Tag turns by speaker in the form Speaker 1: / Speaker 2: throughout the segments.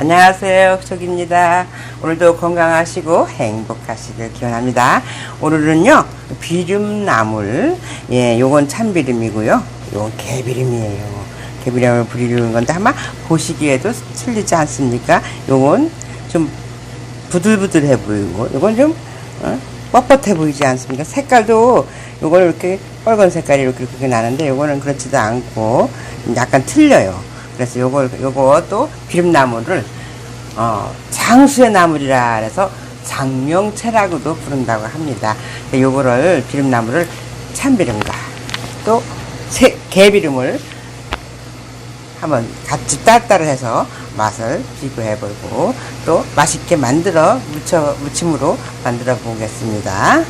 Speaker 1: 안녕하세요. 흑석입니다. 오늘도 건강하시고 행복하시길 기원합니다. 오늘은요, 비름나물, 예, 요건 참비름이고요. 요건 개비름이에요. 개비름을 부리는 건데 아마 보시기에도 틀리지 않습니까? 요건 좀 부들부들해 보이고, 요건 좀, 어? 뻣뻣해 보이지 않습니까? 색깔도 요걸 이렇게 빨간 색깔이 이렇게, 이렇게 나는데 요거는 그렇지도 않고 약간 틀려요. 그래서 요걸 요것도 비름나무를 어, 장수의 나물이라 해서 장명채라고도 부른다고 합니다. 요거를 비름나무를 참비름과 또 새, 개비름을 한번 같이 따뜻해서 맛을 비교해보고 또 맛있게 만들어 무쳐 무침으로 만들어 보겠습니다.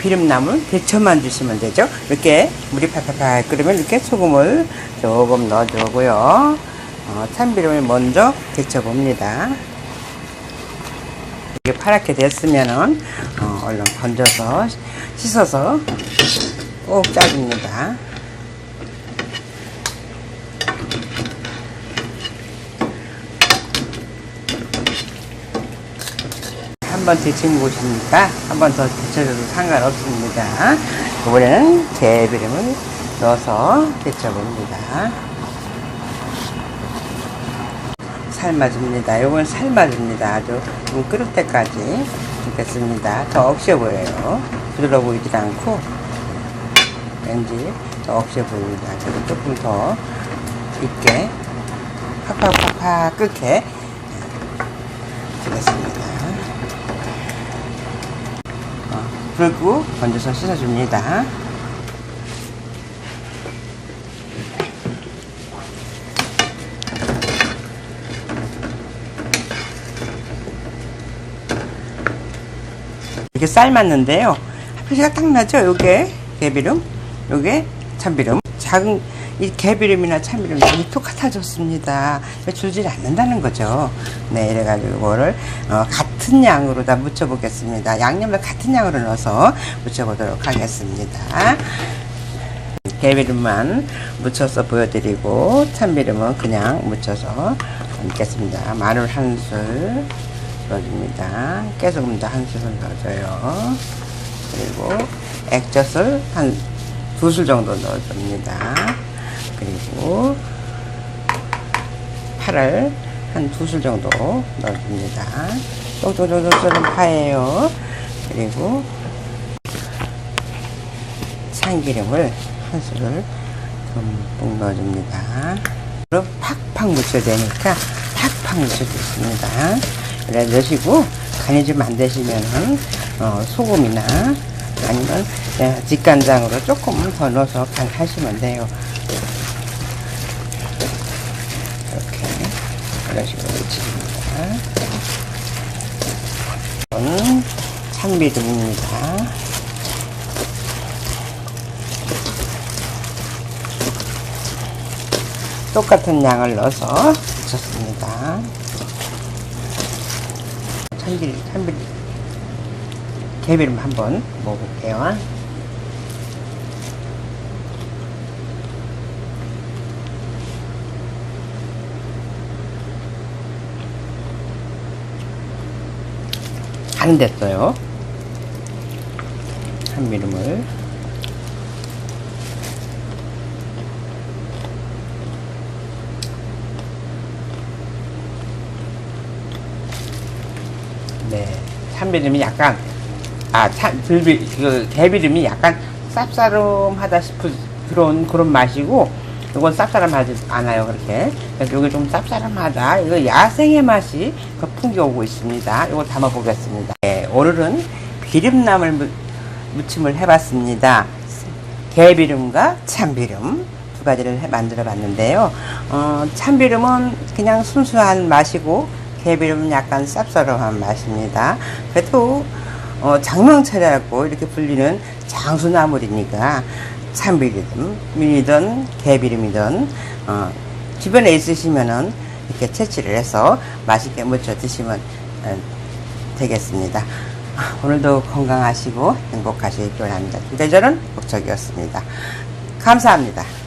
Speaker 1: 비름나물 데쳐만 주시면 되죠. 이렇게 물이 팔팔팔 끓으면 이렇게 소금을 조금 넣어주고요. 어, 참비름을 먼저 데쳐봅니다. 이게 파랗게 됐으면은 어, 얼른 건져서 씻어서 꼭 짜줍니다. 한번 데친 곳이니까 한번 더 데쳐줘도 상관없습니다. 이번에는 개비름을 넣어서 데쳐봅니다. 삶아줍니다. 이건 삶아줍니다. 아주 좀 끓을 때까지 넣겠습니다. 더 억세 보여요. 부드러워 보이질 않고 왠지 더 억세 보입니다. 조금 더 익게 팍팍팍팍 끓게 주겠습니다. 끄고 건져서 씻어줍니다. 이렇게 삶았는데요. 표시가 딱 나죠? 요게 개비름, 요게 참비름. 작은 이 개비름이나 참비름 이 똑같아졌습니다. 줄질 않는다는 거죠. 네, 이래가지고 이거를 어, 같은 양으로 다 묻혀보겠습니다. 양념을 같은 양으로 넣어서 묻혀보도록 하겠습니다. 개비름만 묻혀서 보여드리고 참비름은 그냥 묻혀서 넣겠습니다. 마늘 한술 넣어줍니다. 깨소금도 한 술을 넣어줘요. 그리고 액젓을 한 두 술 정도 넣어줍니다. 그리고 파를 한 두 술 정도 넣어줍니다. 쫑쫑쫑쫑쫑 파예요. 그리고 참기름을 한 술을 듬뿍 넣어줍니다. 그럼 팍팍 묻혀야 되니까 팍팍 묻혀주겠습니다. 그래 넣으시고 간이 좀 안 되시면은 어, 소금이나 아니면 예, 직간장으로 조금 더 넣어서 간하시면 돼요. 이렇게 이런 식으로 묻힙니다. 이건 참비름입니다. 똑같은 양을 넣어서 묻혔습니다. 참기름, 참기름, 개비름 한번 먹어볼게요. 안 됐어요. 참기름을 네, 참비름이 약간 아, 참 들비 그 개비름이 약간 쌉싸름하다 싶은 그런 그런 맛이고 이건 쌉싸름하지 않아요 그렇게. 그래서 이게 좀 쌉싸름하다. 이거 야생의 맛이 그 풍겨오고 있습니다. 이거 담아 보겠습니다. 네, 오늘은 비름나물 무, 무침을 해봤습니다. 개비름과 참비름 두 가지를 해- 만들어 봤는데요. 어, 참비름은 그냥 순수한 맛이고 개비름은 약간 쌉싸름한 맛입니다. 그래도 어, 장명차라고 이렇게 불리는 장수나물이니까 참비름이든 개비름이든 어, 주변에 있으시면은 이렇게 채취를 해서 맛있게 무쳐 드시면 어, 되겠습니다. 아, 오늘도 건강하시고 행복하시길 바랍니다. 기대저는 목적이었습니다. 감사합니다.